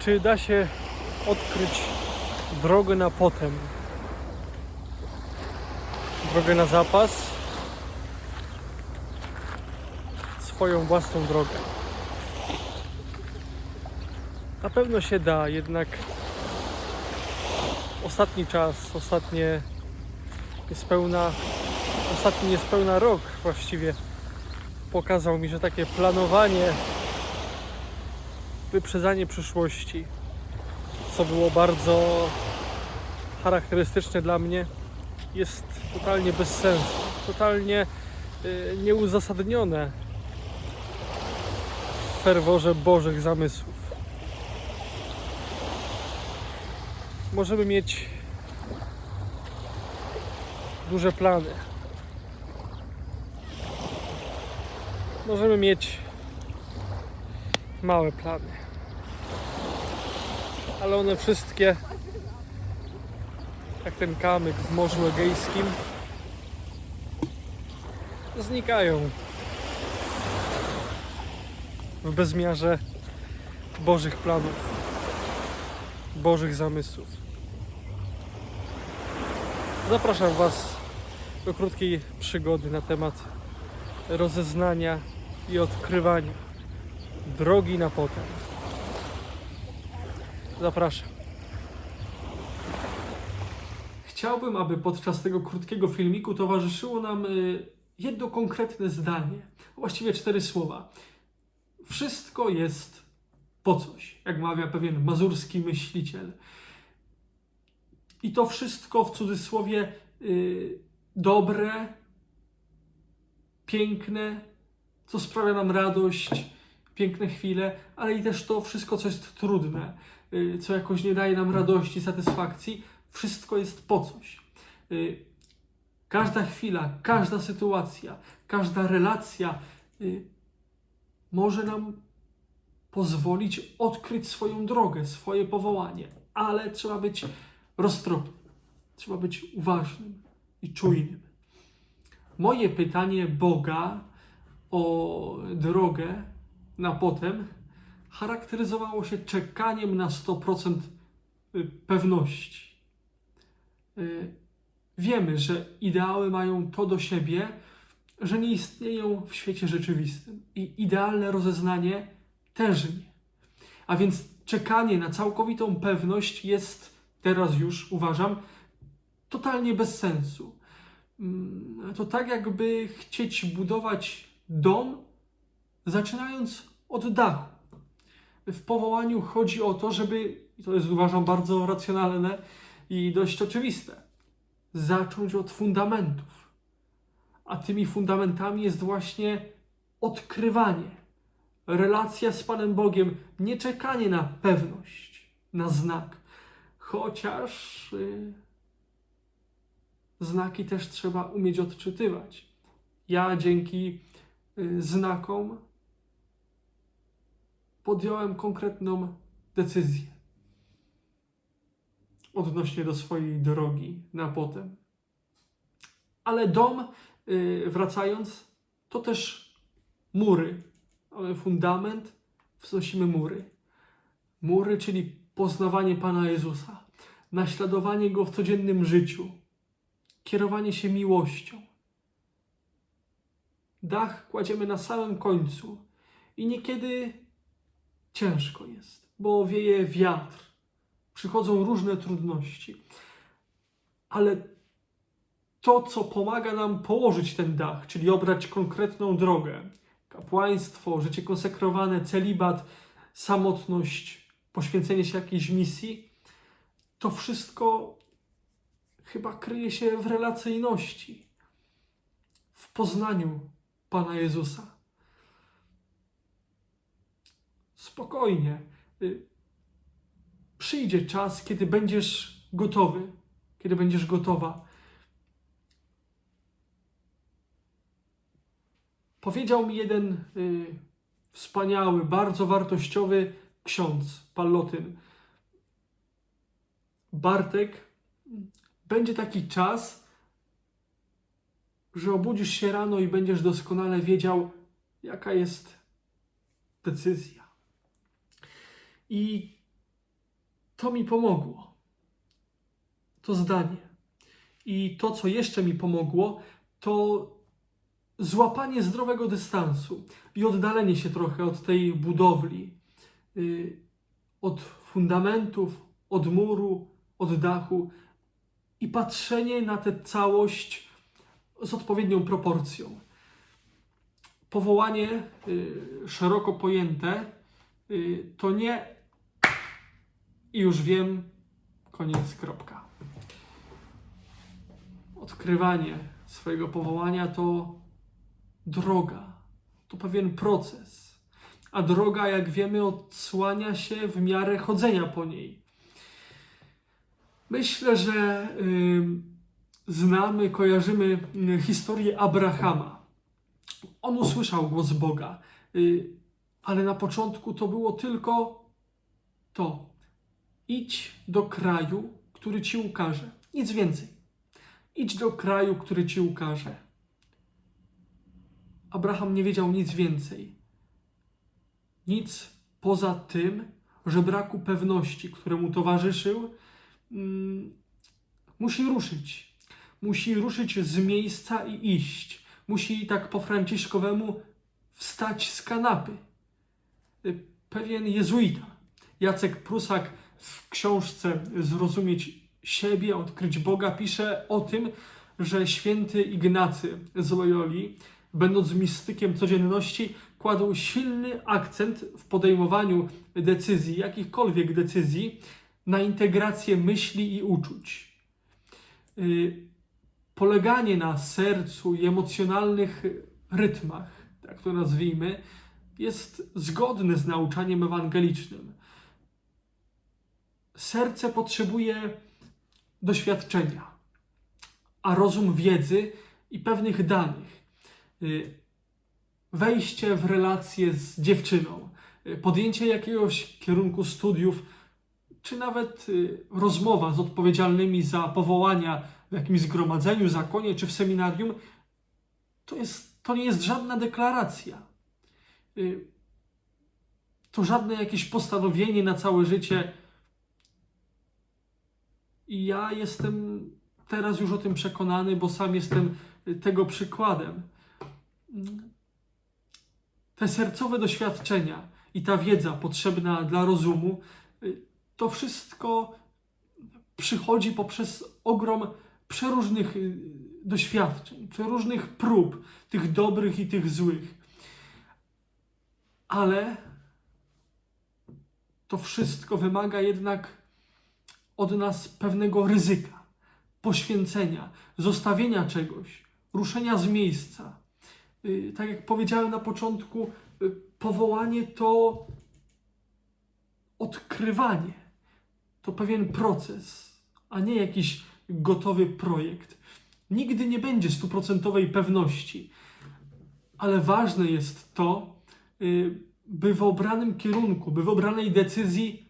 Czy da się odkryć drogę na potem? Drogę na zapas? Swoją własną drogę. Na pewno się da, jednak ostatni czas, ostatnie niespełna, ostatni niespełna rok właściwie pokazał mi, że takie planowanie, wyprzedzanie przyszłości, co było bardzo charakterystyczne dla mnie, jest totalnie bez sensu, totalnie y, nieuzasadnione w ferworze Bożych zamysłów. Możemy mieć duże plany. Możemy mieć małe plany. Ale one wszystkie, jak ten kamyk w Morzu Egejskim, znikają w bezmiarze Bożych planów, Bożych zamysłów. Zapraszam Was do krótkiej przygody na temat rozeznania i odkrywania drogi na potem. Zapraszam. Chciałbym, aby podczas tego krótkiego filmiku towarzyszyło nam y, jedno konkretne zdanie, właściwie cztery słowa. Wszystko jest po coś, jak mawia pewien mazurski myśliciel. I to wszystko w cudzysłowie y, dobre, piękne, co sprawia nam radość, piękne chwile, ale i też to wszystko, co jest trudne, co jakoś nie daje nam radości, satysfakcji, wszystko jest po coś. Y, Każda chwila, każda sytuacja, każda relacja y, może nam pozwolić odkryć swoją drogę, swoje powołanie, ale trzeba być roztropnym, trzeba być uważnym i czujnym. Moje pytanie Boga o drogę na potem charakteryzowało się czekaniem na 100% pewności. Y, Wiemy, że ideały mają to do siebie, że nie istnieją w świecie rzeczywistym i idealne rozeznanie też nie. A więc czekanie na całkowitą pewność jest teraz już, uważam, totalnie bez sensu. Mm, To tak jakby chcieć budować dom, zaczynając od dachu. W powołaniu chodzi o to, żeby, i to jest uważam bardzo racjonalne i dość oczywiste, zacząć od fundamentów. A tymi fundamentami jest właśnie odkrywanie, relacja z Panem Bogiem, nie czekanie na pewność, na znak. Chociaż y, znaki też trzeba umieć odczytywać. Ja dzięki y, znakom podjąłem konkretną decyzję odnośnie do swojej drogi na potem. Ale dom, y, wracając, to też mury. Mamy fundament, wznosimy mury. Mury, czyli poznawanie Pana Jezusa, naśladowanie Go w codziennym życiu, kierowanie się miłością. Dach kładziemy na samym końcu i niekiedy ciężko jest, bo wieje wiatr, przychodzą różne trudności. Ale to, co pomaga nam położyć ten dach, czyli obrać konkretną drogę, kapłaństwo, życie konsekrowane, celibat, samotność, poświęcenie się jakiejś misji, to wszystko chyba kryje się w relacyjności, w poznaniu Pana Jezusa. Spokojnie. y, Przyjdzie czas, kiedy będziesz gotowy, kiedy będziesz gotowa. Powiedział mi jeden y, wspaniały, bardzo wartościowy ksiądz, Pallotyn. Bartek, będzie taki czas, że obudzisz się rano i będziesz doskonale wiedział, jaka jest decyzja. I to mi pomogło. To zdanie. I to, co jeszcze mi pomogło, to złapanie zdrowego dystansu i oddalenie się trochę od tej budowli, y, od fundamentów, od muru, od dachu i patrzenie na tę całość z odpowiednią proporcją. Powołanie y, szeroko pojęte y, to nie i już wiem, koniec, kropka. Odkrywanie swojego powołania to droga, to pewien proces. A droga, jak wiemy, odsłania się w miarę chodzenia po niej. Myślę, że y, znamy, kojarzymy y, historię Abrahama. On usłyszał głos Boga, y, ale na początku to było tylko to. Idź do kraju, który ci ukaże. Nic więcej. Idź do kraju, który ci ukaże. Abraham nie wiedział nic więcej. Nic poza tym, że braku pewności, któremu towarzyszył, mm, musi ruszyć. Musi ruszyć z miejsca i iść. Musi tak po franciszkowemu wstać z kanapy. Pewien jezuita, Jacek Prusak, w książce Zrozumieć siebie, odkryć Boga, pisze o tym, że święty Ignacy z Loyoli, będąc mistykiem codzienności, kładł silny akcent w podejmowaniu decyzji, jakichkolwiek decyzji, na integrację myśli i uczuć. Y, Poleganie na sercu i emocjonalnych rytmach, tak to nazwijmy, jest zgodne z nauczaniem ewangelicznym. Serce potrzebuje doświadczenia, a rozum wiedzy i pewnych danych. Y, Wejście w relację z dziewczyną, y, podjęcie jakiegoś kierunku studiów, czy nawet y, rozmowa z odpowiedzialnymi za powołania w jakimś zgromadzeniu, zakonie czy w seminarium, to, jest, to nie jest żadna deklaracja. To żadne jakieś postanowienie na całe życie. I ja jestem teraz już o tym przekonany, bo sam jestem y, tego przykładem. Te sercowe doświadczenia i ta wiedza potrzebna dla rozumu, y, to wszystko przychodzi poprzez ogrom przeróżnych y, doświadczeń, przeróżnych prób, tych dobrych i tych złych. Ale to wszystko wymaga jednak od nas pewnego ryzyka, poświęcenia, zostawienia czegoś, ruszenia z miejsca. Y, Tak jak powiedziałem na początku, y, powołanie to odkrywanie, to pewien proces, a nie jakiś gotowy projekt. Nigdy nie będzie stuprocentowej pewności, ale ważne jest to, y, by w obranym kierunku, by w obranej decyzji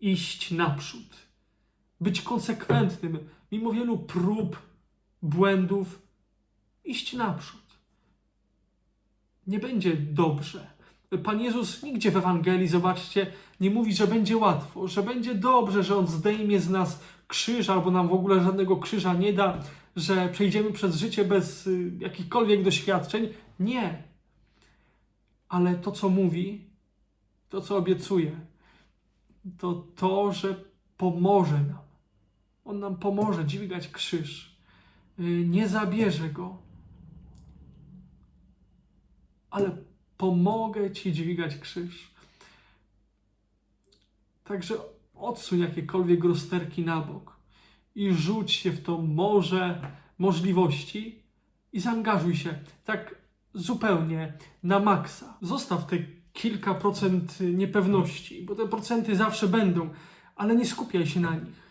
iść naprzód, być konsekwentnym, mimo wielu prób, błędów, iść naprzód. Nie będzie dobrze. Pan Jezus nigdzie w Ewangelii, zobaczcie, nie mówi, że będzie łatwo, że będzie dobrze, że On zdejmie z nas krzyż, albo nam w ogóle żadnego krzyża nie da, że przejdziemy przez życie bez y, jakichkolwiek doświadczeń. Nie. Ale to, co mówi, to, co obiecuje, to to, że pomoże nam. On nam pomoże dźwigać krzyż. Y, Nie zabierze go, ale pomogę Ci dźwigać krzyż. Także odsuń jakiekolwiek rozterki na bok i rzuć się w to morze możliwości i zaangażuj się tak zupełnie na maksa. Zostaw te kilka procent niepewności, bo te procenty zawsze będą, ale nie skupiaj się na nich.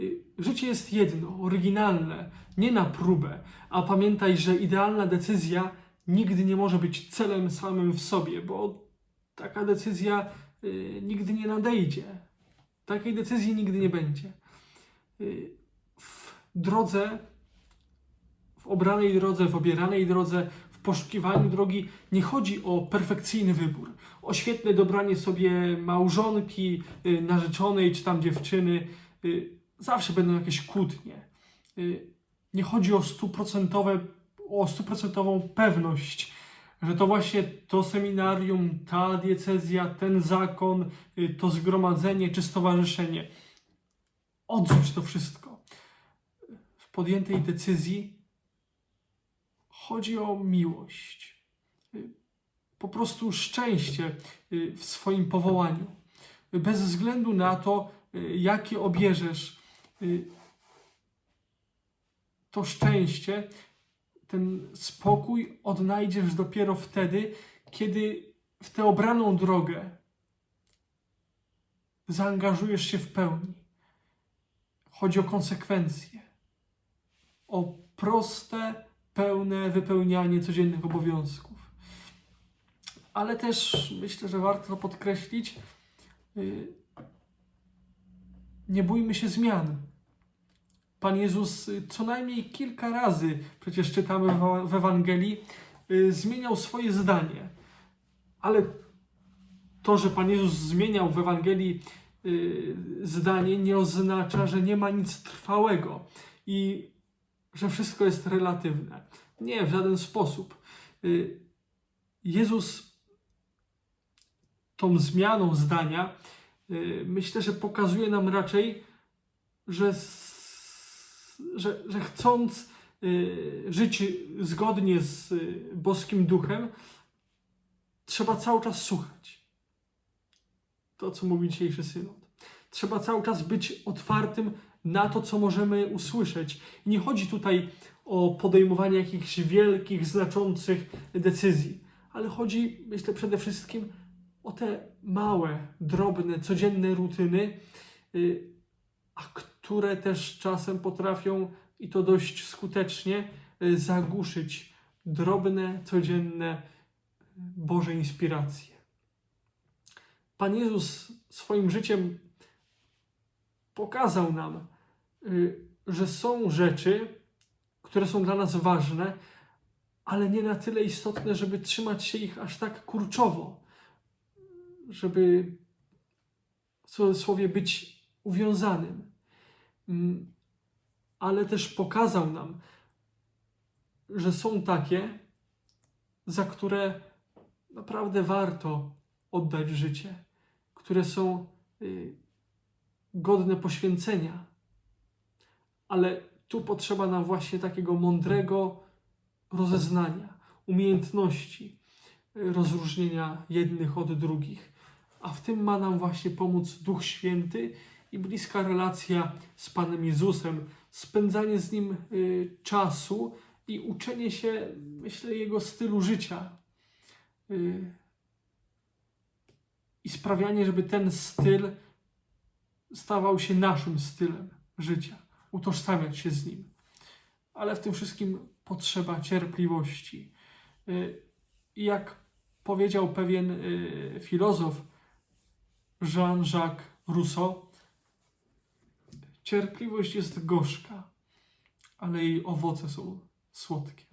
Y, Życie jest jedno, oryginalne, nie na próbę, a pamiętaj, że idealna decyzja nigdy nie może być celem samym w sobie, bo taka decyzja y, nigdy nie nadejdzie. Takiej decyzji nigdy nie będzie. Y, w drodze, w obranej drodze, w obieranej drodze, w poszukiwaniu drogi nie chodzi o perfekcyjny wybór, o świetne dobranie sobie małżonki, y, narzeczonej czy tam dziewczyny. Y, Zawsze będą jakieś kłótnie. Y, Nie chodzi o stuprocentowe, o stuprocentową pewność, że to właśnie to seminarium, ta diecezja, ten zakon, y, to zgromadzenie czy stowarzyszenie. Odrzuć to wszystko. W podjętej decyzji chodzi o miłość. Y, Po prostu szczęście w swoim powołaniu. Bez względu na to, jakie obierzesz to szczęście, ten spokój odnajdziesz dopiero wtedy, kiedy w tę obraną drogę zaangażujesz się w pełni. Chodzi o konsekwencje, o proste, pełne wypełnianie codziennych obowiązków. Ale też myślę, że warto podkreślić, y, nie bójmy się zmian. Pan Jezus y, co najmniej kilka razy, przecież czytamy w- Ewangelii, y, zmieniał swoje zdanie. Ale to, że Pan Jezus zmieniał w Ewangelii y, zdanie, nie oznacza, że nie ma nic trwałego i że wszystko jest relatywne. Nie, w żaden sposób. Jezus tą zmianą zdania myślę, że pokazuje nam raczej, że, że, że chcąc y, żyć zgodnie z y, boskim duchem, trzeba cały czas słuchać. To, co mówi dzisiejszy synod. Trzeba cały czas być otwartym na to, co możemy usłyszeć. Nie chodzi tutaj o podejmowanie jakichś wielkich, znaczących decyzji, ale chodzi, myślę, przede wszystkim o te małe, drobne, codzienne rutyny, y, a które też czasem potrafią, i to dość skutecznie, y, zagłuszyć drobne, codzienne Boże inspiracje. Pan Jezus swoim życiem pokazał nam, y, że są rzeczy, które są dla nas ważne, ale nie na tyle istotne, żeby trzymać się ich aż tak kurczowo, żeby w cudzysłowie być uwiązanym. Mm, Ale też pokazał nam, że są takie, za które naprawdę warto oddać życie, które są y, godne poświęcenia. Ale tu potrzeba nam właśnie takiego mądrego rozeznania, umiejętności y, rozróżnienia jednych od drugich. A w tym ma nam właśnie pomóc Duch Święty i bliska relacja z Panem Jezusem, spędzanie z Nim y, czasu i uczenie się, myślę, Jego stylu życia. Y, I sprawianie, żeby ten styl stawał się naszym stylem życia, utożsamiać się z nim. Ale w tym wszystkim potrzeba cierpliwości. Y, jak powiedział pewien y, filozof Jean-Jacques Rousseau, cierpliwość jest gorzka, ale jej owoce są słodkie.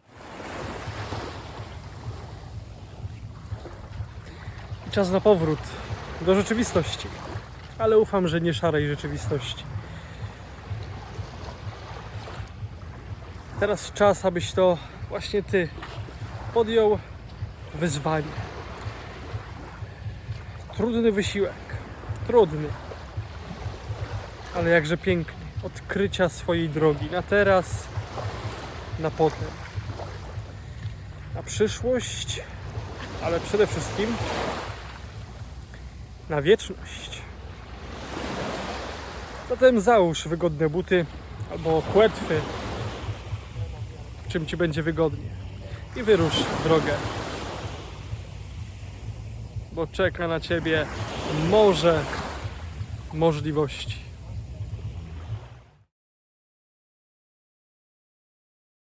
Czas na powrót do rzeczywistości, ale ufam, że nie szarej rzeczywistości. Teraz czas, abyś to właśnie ty podjął wyzwanie. Trudny wysiłek, trudny, ale jakże piękny. Odkrycia swojej drogi na teraz, na potem, na przyszłość, ale przede wszystkim na wieczność. Zatem załóż wygodne buty albo płetwy, w czym ci będzie wygodnie i wyrusz w drogę. Bo czeka na ciebie morze możliwości.